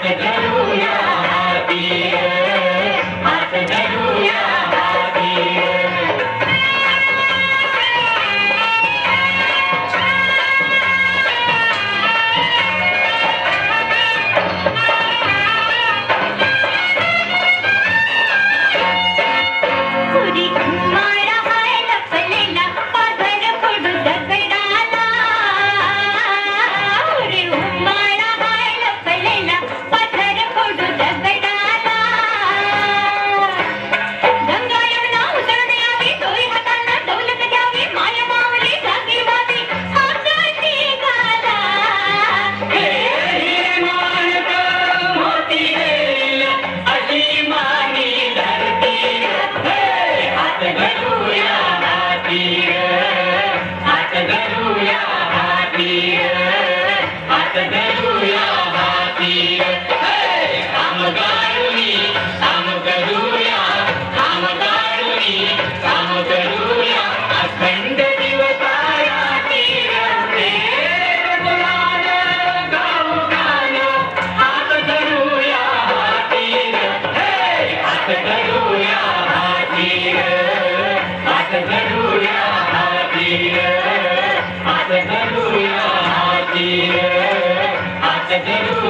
Thank you. நீரே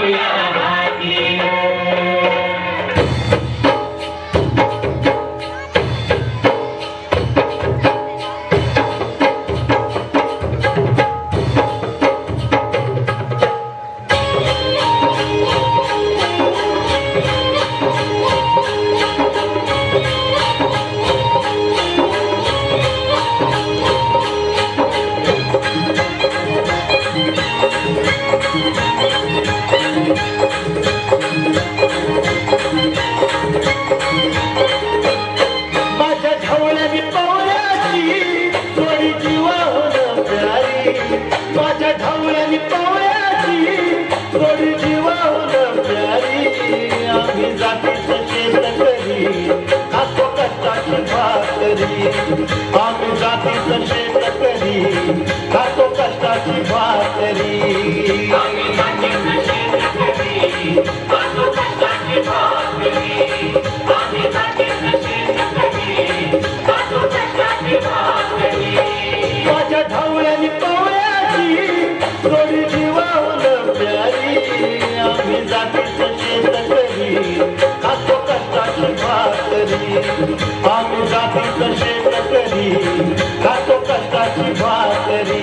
Hallelujah, पावळ्याची पावळ्याची थोडी जीवाहून प्यारी आम्ही जातीच शेत करी खातो कष्टाची भाकरी. आम्ही பார்க்கறி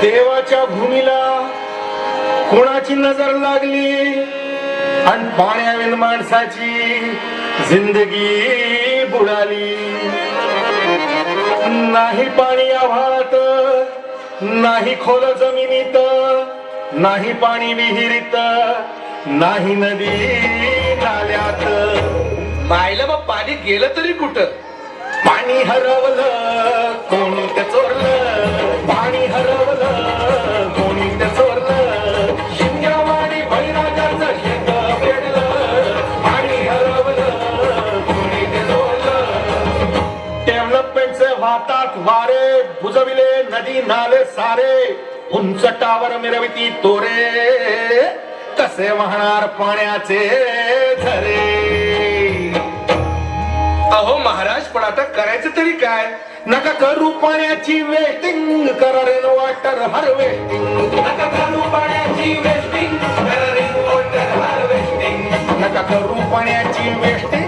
देवाच्या भूमीला कोणाची नजर लागली? आणि पाण्यावेल माणसाची जिंदगी बुडाली. नाही पाणी आव्हाळात नाही खोल जमिनीत नाही पाणी विहिरीत नाही नदी नाल्यात. मायला मग पाणी गेलं तरी कुठं? पाणी हरवलं कोणी ते चोरलं. पाणी हरवलं कोणी ते चोरलं. शिंग्यावाणी बळीराजाचं शेत पेटलं पाणी हरवलं कोणी ते चोरलं. डेव्हलपमेंटचे वाहतात वारे बुजविले नदी नाले सारे. उंच टावर मिरविती तोरे. कसे वाहणार पाण्याचे झरे? अहो महाराज पण आता करायचं तरी काय? नका करू पाण्याची वेटिंग करा रेन वॉटर हार्वेस्टिंग नका करू पाण्याची वेस्टिंग करा वॉटर हार्वेस्टिंग नका करू पाण्याची वेस्टिंग